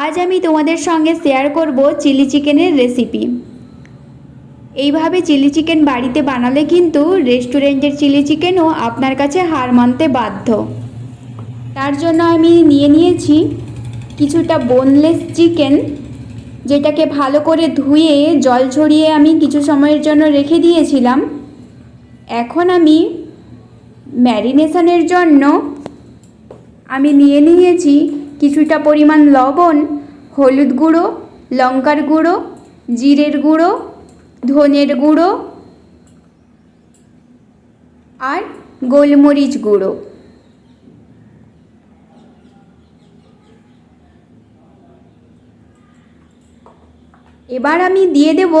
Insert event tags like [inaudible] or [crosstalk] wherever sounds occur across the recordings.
আজ আমি তোমাদের সঙ্গে শেয়ার করব চিলি চিকেনের রেসিপি এইভাবে চিলি চিকেন বাড়িতে বানালে কিন্তু রেস্টুরেন্টের চিলি চিকেনও আপনার কাছে হার মানতে বাধ্য। তার জন্য আমি নিয়ে নিয়েছি কিছুটা বোনলেস চিকেন যেটাকে ভালো করে ধুয়ে জল ছড়িয়ে আমি কিছু সময়ের জন্য রেখে দিয়েছিলাম। এখন আমি ম্যারিনেশনের জন্য আমি নিয়ে নিয়েছি কিছুটা পরিমাণ লবণ, হলুদ গুঁড়ো, লঙ্কার গুঁড়ো, জিরের গুঁড়ো, ধনের গুঁড়ো আর গোলমরিচ গুঁড়ো। এবার আমি দিয়ে দেব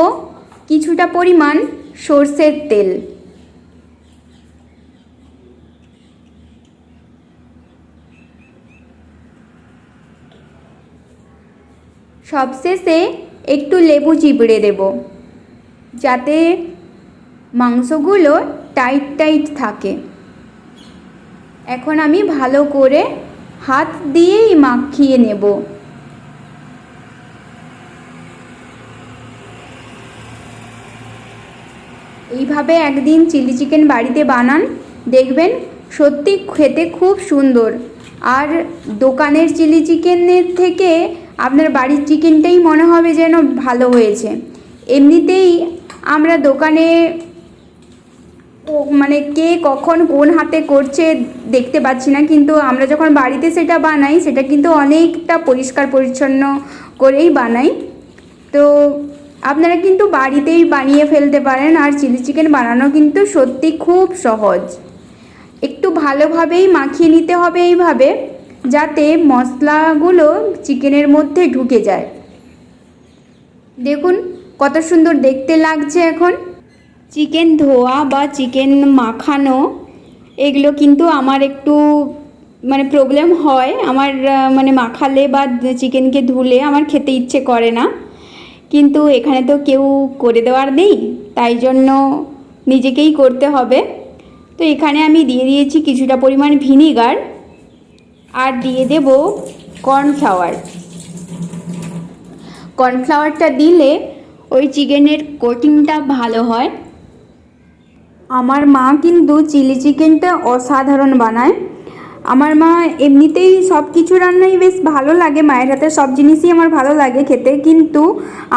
কিছুটা পরিমাণ সর্ষের তেল। সবশেষে একটু লেবু চিপড়ে দেব, যাতে মাংসগুলো টাইট টাইট থাকে। এখন আমি ভালো করে হাত দিয়েই মাখিয়ে নেব। এইভাবে একদিন চিলি চিকেন বাড়িতে বানান, দেখবেন সত্যি খেতে খুব সুন্দর। আর দোকানের চিলি চিকেনের থেকে আপনার বাড়ির চিকেনটাই মনে হবে যেন ভালো হয়েছে। এমনিতেই আমরা দোকানে মানে কে কখন কোন হাতে করছে দেখতে পাচ্ছি না, কিন্তু আমরা যখন বাড়িতে সেটা বানাই, সেটা কিন্তু অনেকটা পরিষ্কার পরিচ্ছন্ন করেই বানাই। তো আপনারা কিন্তু বাড়িতেই বানিয়ে ফেলতে পারেন, আর চিলি চিকেন বানানো কিন্তু সত্যি খুব সহজ। একটু ভালোভাবেই মাখিয়ে নিতে হবে এইভাবে। যাতে মশলাগুলো চিকেনের মধ্যে ঢুকে যায়। দেখুন, কত সুন্দর দেখতে লাগছে এখন। চিকেন ধোয়া বা চিকেন মাখানো, এগুলো কিন্তু আমার একটু মানে প্রবলেম হয়। আমার মানে মাখালে বা চিকেনকে ধুলে আমার খেতে ইচ্ছে করে না। কিন্তু এখানে তো কেউ করে দেওয়ার নেই, তাই জন্য নিজেকেই করতে হবে। তো এখানে আমি দিয়ে দিয়েছি কিছুটা পরিমাণ ভিনিগার। আর দিয়ে দেব কর্নফ্লাওয়ার কর্নফ্লাওয়ারটা দিলে ওই চিকেনের কোটিংটা ভালো হয়। আমার মা কিন্তু চিলি চিকেনটা অসাধারণ বানায়। আমার মা এমনিতেই সব কিছু রান্নাই বেশ ভালো লাগে, মায়ের হাতে সব জিনিসই আমার ভালো লাগে খেতে। কিন্তু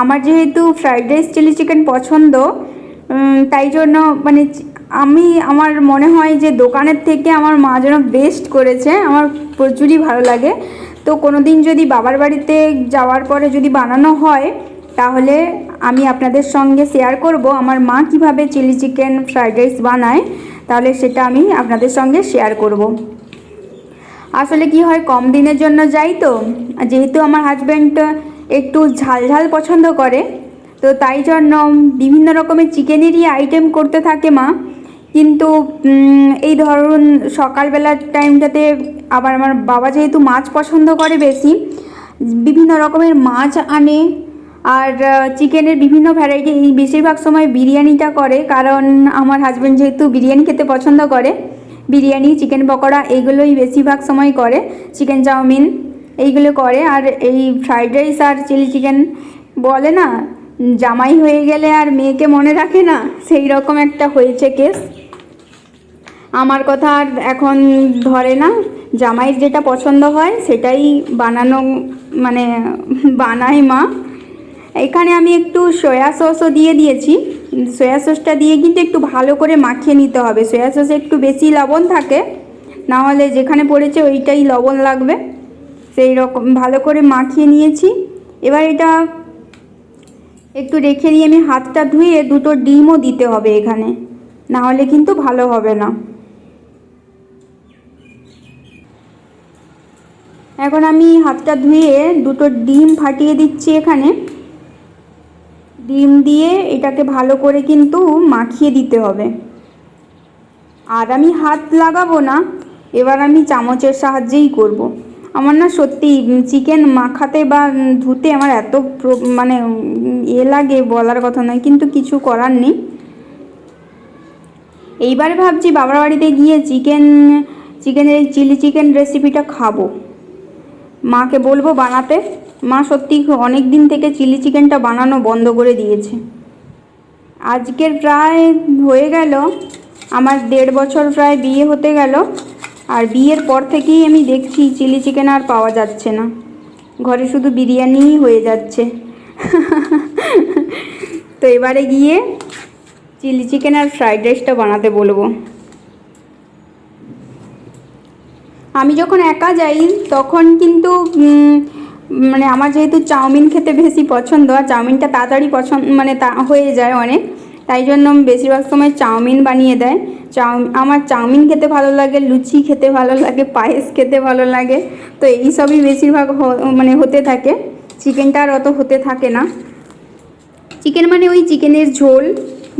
আমার যেহেতু ফ্রাইড রাইস চিলি চিকেন পছন্দ তাই জন্য মানে আমি আমার মনে হয় যে দোকানের থেকে আমার মা যেন বেস্ট করেছে, আমার প্রচুরই ভালো লাগে। তো কোনো দিন যদি বাবার বাড়িতে যাওয়ার পরে যদি বানানো হয়, তাহলে আমি আপনাদের সঙ্গে শেয়ার করব আমার মা কীভাবে চিলি চিকেন ফ্রাইড রাইস বানায়, তাহলে সেটা আমি আপনাদের সঙ্গে শেয়ার করব। আসলে কি হয়, কম দিনের জন্য যাই তো, যেহেতু আমার হাজব্যান্ড একটু ঝাল ঝাল পছন্দ করে, তো তাই জন্য বিভিন্ন রকমের চিকেনেরই আইটেম করতে থাকে মা। কিন্তু এই ধরুন সকালবেলার টাইমটাতে আবার আমার বাবা যেহেতু মাছ পছন্দ করে বেশি, বিভিন্ন রকমের মাছ আনে আর চিকেনের বিভিন্ন ভ্যারাইটি এই বেশিরভাগ সময় বিরিয়ানিটা করে কারণ আমার হাজব্যান্ড যেহেতু বিরিয়ানি খেতে পছন্দ করে, বিরিয়ানি, চিকেন পকোড়া এইগুলোই বেশিরভাগ সময় করে, চিকেন চাউমিন এইগুলো করে আর এই ফ্রাইড রাইস আর চিলি চিকেন বলে না, জামাই হয়ে গেলে আর মেয়েকে মনে রাখে না, সেই রকম একটা হয়েছে কেস আমার কথা আর এখন ধরে না। জামাইয়ের যেটা পছন্দ হয় সেটাই বানানো মানে বানায় মা। এখানে আমি একটু সয়া সসও দিয়ে দিয়েছি। সয়া সসটা দিয়ে কিন্তু একটু ভালো করে মাখিয়ে নিতে হবে। সয়া সসে একটু বেশি লবণ থাকে, না হলে যেখানে পড়েছে ওইটাই লবণ লাগবে। সেই রকম, ভালো করে মাখিয়ে নিয়েছি। এবার এটা একটু রেখে দিয়ে আমি হাতটা ধুয়ে দুটো ডিমও দিতে হবে এখানে। না হলে কিন্তু ভালো হবে না। এখন আমি হাতটা ধুয়ে দুটো ডিম ফাটিয়ে দিচ্ছি এখানে। ডিম দিয়ে এটাকে ভালো করে কিন্তু মাখিয়ে দিতে হবে। আর আমি হাত লাগাবো না, এবার আমি চামচের সাহায্যেই করব। আমার না সত্যি চিকেন মাখাতে বা ধুতে আমার এত মানে এ লাগে বলার কথা নয়, কিন্তু কিছু করার নেই। এইবারে ভাবছি বাবার বাড়িতে গিয়ে চিকেন, চিকেনের চিলি চিকেন রেসিপিটা খাব। মাকে বলব বানাতে। মা সত্যি অনেক দিন থেকে চিলি চিকেনটা বানানো বন্ধ করে দিয়েছে। আজকের প্রায় হয়ে গেল। আমার দেড় বছর প্রায় বিয়ে হতে গেল। আর বিয়ের পর থেকেই আমি দেখছি চিলি চিকেন আর পাওয়া যাচ্ছে না। ঘরে শুধু বিরিয়ানিই হয়ে যাচ্ছে। তো এবারে গিয়ে চিলি চিকেন আর ফ্রাইড রাইসটা বানাতে বলব। আমি যখন একা যাই, তখন কিন্তু মানে আমার যেহেতু চাউমিন খেতে বেশি পছন্দ, আর চাউমিনটা তাড়াতাড়ি পছন্দ মানে তা হয়ে যায় অনেক, তাই জন্য বেশিরভাগ সময় চাউমিন বানিয়ে দেয়। চাউ, আমার চাউমিন খেতে ভালো লাগে, লুচি খেতে ভালো লাগে, পায়েস খেতে ভালো লাগে, তো এই সবই বেশিরভাগ মানে হতে থাকে। চিকেনটা আর অত হতে থাকে না। চিকেন মানে ওই চিকেনের ঝোল,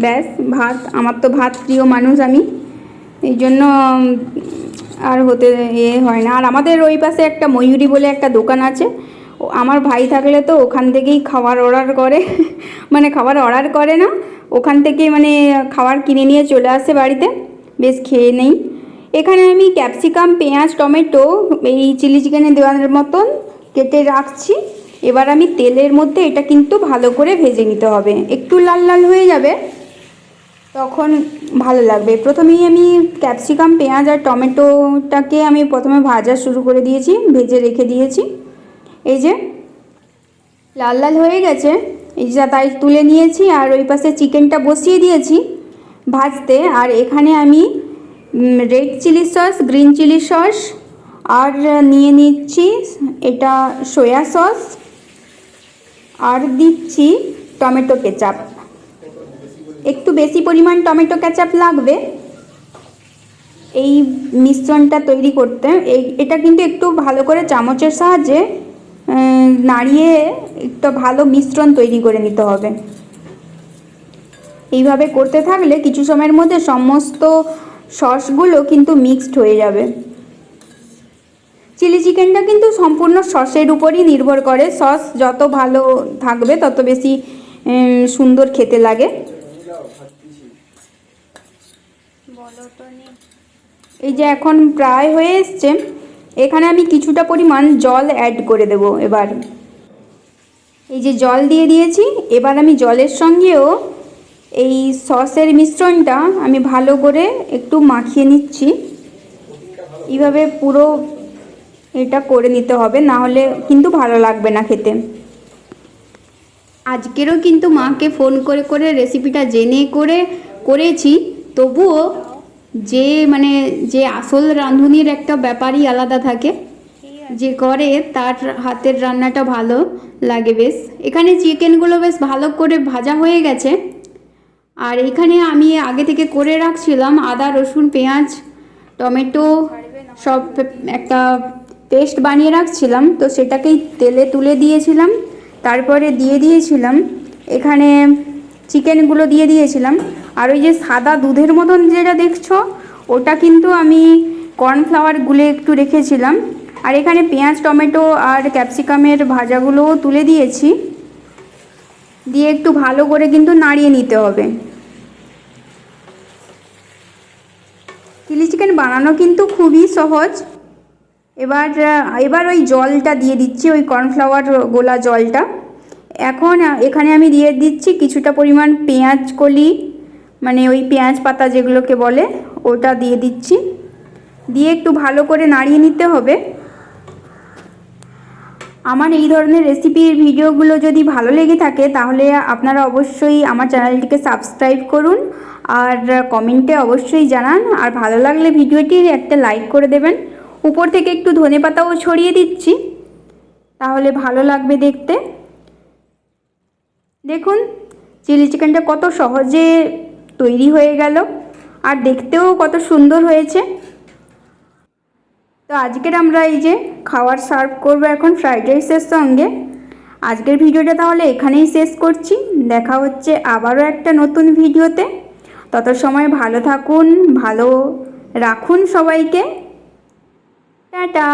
ব্যাস, ভাত, আমার তো ভাত প্রিয় মানুষ আমি। এই জন্য আর হতে এ হয় না। আর আমাদের ওই পাশে একটা ময়ূরী বলে একটা দোকান আছে। আমার ভাই থাকলে তো ওখান থেকেই খাবার অর্ডার করে। [laughs] মানে খাবার অর্ডার করে না। ওখান থেকে মানে খাবার কিনে নিয়ে চলে আসে বাড়িতে। বেশ খেয়ে নেই। এখানে আমি ক্যাপসিকাম, পেঁয়াজ, টমেটো, এই চিলি চিকেনে দেওয়ার মতন কেটে রাখছি। এবার আমি তেলের মধ্যে এটা কিন্তু ভালো করে ভেজে নিতে হবে। একটু লাল লাল হয়ে যাবে। তখন ভালো লাগবে। প্রথমেই আমি ক্যাপসিকাম, পেঁয়াজ আর টমেটোটাকে আমি প্রথমে ভাজা শুরু করে দিয়েছি, ভেজে রেখে দিয়েছি। এই যে, লাল লাল হয়ে গেছে। এই যে তাই তুলে নিয়েছি আর ওই পাশে চিকেনটা বসিয়ে দিয়েছি ভাজতে। আর এখানে আমি red chilli sauce, green chilli sauce আর নিয়ে নিচ্ছি, এটা সয়া সস। আর দিচ্ছি টমেটো কেচাপ। একটু বেশি পরিমাণ টমেটো ক্যাচাপ লাগবে। এই মিশ্রণটা তৈরি করতে। এই, এটা কিন্তু একটু ভালো করে চামচের সাহায্যে নাড়িয়ে একটা ভালো মিশ্রণ তৈরি করে নিতে হবে। এইভাবে করতে থাকলে কিছু সময়ের মধ্যে সমস্ত সসগুলো কিন্তু মিক্সড হয়ে যাবে। চিলি চিকেনটা কিন্তু সম্পূর্ণ সসের উপরই নির্ভর করে। সস যত ভালো থাকবে, তত বেশি সুন্দর খেতে লাগে। এই যে এখন প্রায় হয়ে এসছে, এখানে আমি কিছুটা পরিমাণ জল অ্যাড করে দেব এবার। এই যে জল দিয়ে দিয়েছি, এবার আমি জলের সঙ্গেও এই সসের মিশ্রণটা আমি ভালো করে একটু মাখিয়ে নিচ্ছি। এইভাবে পুরো এটা করে নিতে হবে, না হলে কিন্তু ভালো লাগবে না খেতে। আজকেরও কিন্তু মাকে ফোন করে করে রেসিপিটা জেনে, করে করেছি, তবুও যে মানে যে আসল রাঁধুনির একটা ব্যাপারই আলাদা থাকে। যে করে তার হাতের রান্নাটা ভালো লাগে বেশ। এখানে চিকেনগুলো বেশ ভালো করে ভাজা হয়ে গেছে। আর এখানে আমি আগে থেকে করে রাখছিলাম আদা রসুন পেঁয়াজ টমেটো সব একটা পেস্ট বানিয়ে রাখছিলাম। তো সেটাকেই তেলে তুলে দিয়েছিলাম। তারপরে দিয়ে দিয়েছিলাম। এখানে চিকেনগুলো দিয়ে দিয়েছিলাম। আর ওই যে সাদা দুধের মতন যেটা দেখছ, ওটা কিন্তু আমি কর্নফ্লাওয়ার গুলে একটু রেখেছিলাম। আর এখানে পেঁয়াজ, টমেটো আর ক্যাপসিকামের ভাজাগুলোও তুলে দিয়েছি। দিয়ে একটু ভালো করে কিন্তু নাড়িয়ে নিতে হবে। চিলি চিকেন বানানো কিন্তু খুবই সহজ। এবার এবার ওই জলটা দিয়ে দিচ্ছি, ওই কর্নফ্লাওয়ার গোলা জলটা। এখন এখানে আমি দিয়ে দিচ্ছি কিছুটা পরিমাণ পেঁয়াজ কলি। মানে ওই পেঁয়াজ পাতা যেগুলোকে বলে, ওটা দিয়ে দিচ্ছি। দিয়ে একটু ভালো করে নাড়িয়ে নিতে হবে। আমার এই ধরনের রেসিপির ভিডিওগুলো যদি ভালো লেগে থাকে, তাহলে আপনারা অবশ্যই আমার চ্যানেলটিকে সাবস্ক্রাইব করুন আর কমেন্টে অবশ্যই জানান। আর ভালো লাগলে ভিডিওটির একটা লাইক করে দেবেন। উপর থেকে একটু ধনেপাতাও ছড়িয়ে দিচ্ছি। তাহলে ভালো লাগবে দেখতে। দেখুন, চিলি চিকেনটা কত সহজে তৈরি হয়ে গেল। আর দেখতেও কত সুন্দর হয়েছে। তো আজকের আমরা এই যে খাবার সার্ভ করব এখন ফ্রাইড রাইসের সঙ্গে। আজকের ভিডিওটা তাহলে এখানেই শেষ করছি। দেখা হচ্ছে আবারও একটা নতুন ভিডিওতে। তত সময় ভালো থাকুন, ভালো রাখুন সবাইকে। টাটা!